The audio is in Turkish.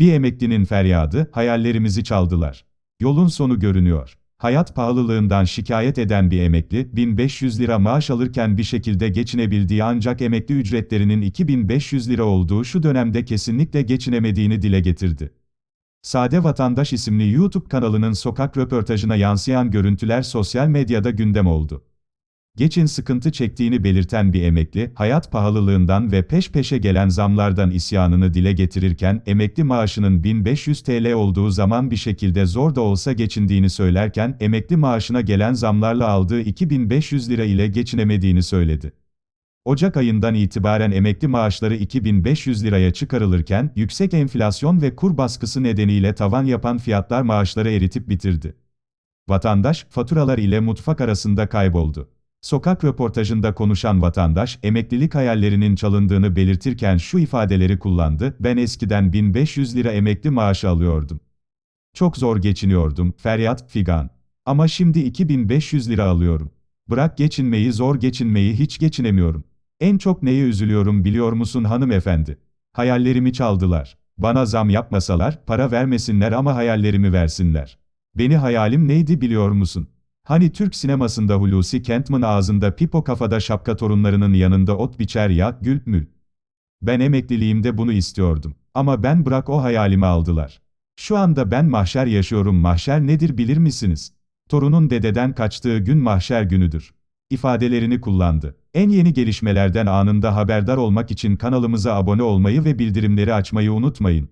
Bir emeklinin feryadı, hayallerimizi çaldılar. Yolun sonu görünüyor. Hayat pahalılığından şikayet eden bir emekli, 1500 lira maaş alırken bir şekilde geçinebildiği ancak emekli ücretlerinin 2500 lira olduğu şu dönemde kesinlikle geçinemediğini dile getirdi. Sade Vatandaş isimli YouTube kanalının sokak röportajına yansıyan görüntüler sosyal medyada gündem oldu. Geçin sıkıntı çektiğini belirten bir emekli, hayat pahalılığından ve peş peşe gelen zamlardan isyanını dile getirirken, emekli maaşının 1500 TL olduğu zaman bir şekilde zor da olsa geçindiğini söylerken, emekli maaşına gelen zamlarla aldığı 2500 lira ile geçinemediğini söyledi. Ocak ayından itibaren emekli maaşları 2500 liraya çıkarılırken, yüksek enflasyon ve kur baskısı nedeniyle tavan yapan fiyatlar maaşları eritip bitirdi. Vatandaş, faturalar ile mutfak arasında kayboldu. Sokak röportajında konuşan vatandaş, emeklilik hayallerinin çalındığını belirtirken şu ifadeleri kullandı, ben eskiden 1500 lira emekli maaşı alıyordum. Çok zor geçiniyordum, feryat, figan. Ama şimdi 2500 lira alıyorum. Bırak geçinmeyi zor geçinmeyi hiç geçinemiyorum. En çok neye üzülüyorum biliyor musun hanımefendi? Hayallerimi çaldılar. Bana zam yapmasalar, para vermesinler ama hayallerimi versinler. Beni hayalim neydi biliyor musun? Hani Türk sinemasında Hulusi Kentman ağzında pipo kafada şapka torunlarının yanında ot biçer ya, gül mül. Ben emekliliğimde bunu istiyordum. Ama ben bırak o hayalimi aldılar. Şu anda ben mahşer yaşıyorum mahşer nedir bilir misiniz? Torunun dededen kaçtığı gün mahşer günüdür. ifadelerini kullandı. En yeni gelişmelerden anında haberdar olmak için kanalımıza abone olmayı ve bildirimleri açmayı unutmayın.